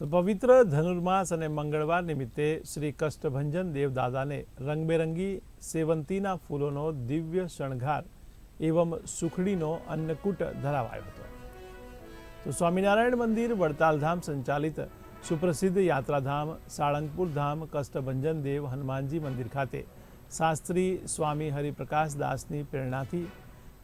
તો પવિત્ર ધનુર્માસ અને મંગળવાર નિમિત્તે શ્રી કષ્ટભંજન દેવ દાદાને રંગબેરંગી સેવંતીના ફૂલોનો દિવ્ય શણગાર એવમ સુખડીનો અન્નકૂટ ધરાવાયો હતો. તો સ્વામિનારાયણ મંદિર, વડતાલધામ સંચાલિત સુપ્રસિદ્ધ યાત્રાધામ સાળંગપુર ધામ કષ્ટભંજન દેવ હનુમાનજી મંદિર ખાતે શાસ્ત્રી સ્વામી હરિપ્રકાશ દાસની પ્રેરણાથી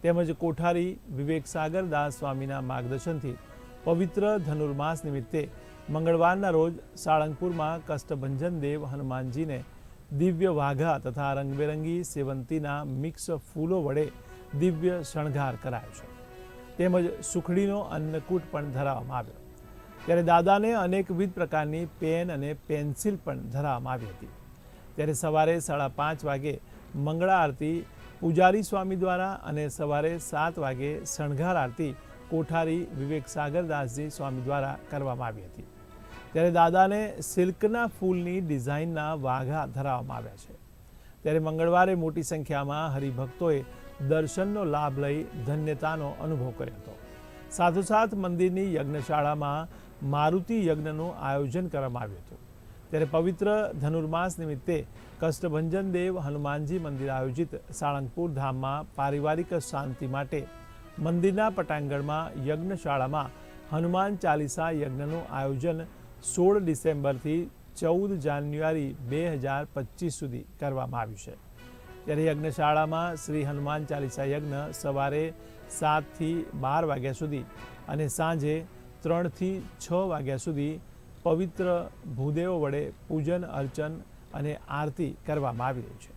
તેમજ કોઠારી વિવેકસાગર દાસ સ્વામીના માર્ગદર્શનથી પવિત્ર ધનુર્માસ નિમિત્તે મંગળવારના રોજ સાળંગપુરમાં કષ્ટભંજન દેવ હનુમાનજીને દિવ્ય વાઘા તથા રંગબેરંગી સેવંતીના મિક્સ ફૂલો વડે દિવ્ય શણગાર કરાયો છે. તેમજ સુખડીનો અન્નકૂટ પણ ધરાવવામાં આવ્યો. ત્યારે દાદાને અનેકવિધ પ્રકારની પેન અને પેન્સિલ પણ ધરાવવામાં આવી હતી. ત્યારે સવારે સાડા પાંચ વાગે મંગળા આરતી પૂજારી સ્વામી દ્વારા અને સવારે સાત વાગે શણગાર આરતી કોઠારી વિવેક સાગરદાસજી સ્વામી દ્વારા કરવામાં આવી હતી. ત્યારે દાદાને સિલ્કના ફૂલની ડિઝાઇનના વાઘા ધરાવવામાં આવ્યા છે. ત્યારે મંગળવારે મોટી સંખ્યામાં હરિભક્તોએ દર્શનનો લાભ લઈ ધન્યતાનો અનુભવ કર્યો હતો. સાથોસાથ મંદિરની યજ્ઞશાળામાં મારુતિ યજ્ઞનું આયોજન કરવામાં આવ્યું હતું. ત્યારે પવિત્ર ધનુર્માસ નિમિત્તે કષ્ટભંજન દેવ હનુમાનજી મંદિર આયોજિત સાળંગપુર ધામમાં પારિવારિક શાંતિ માટે મંદિરના પટાંગણમાં યજ્ઞશાળામાં હનુમાન ચાલીસા યજ્ઞનું આયોજન સોળ ડિસેમ્બરથી ચૌદ જાન્યુઆરી બે હજાર પચીસ સુધી કરવામાં આવ્યું છે. ત્યારે યજ્ઞશાળામાં શ્રી હનુમાન ચાલીસા યજ્ઞ સવારે સાતથી બાર વાગ્યા સુધી અને સાંજે ત્રણથી છ વાગ્યા સુધી પવિત્ર ભૂદેવો વડે પૂજન અર્ચન અને આરતી કરવામાં આવી રહી છે.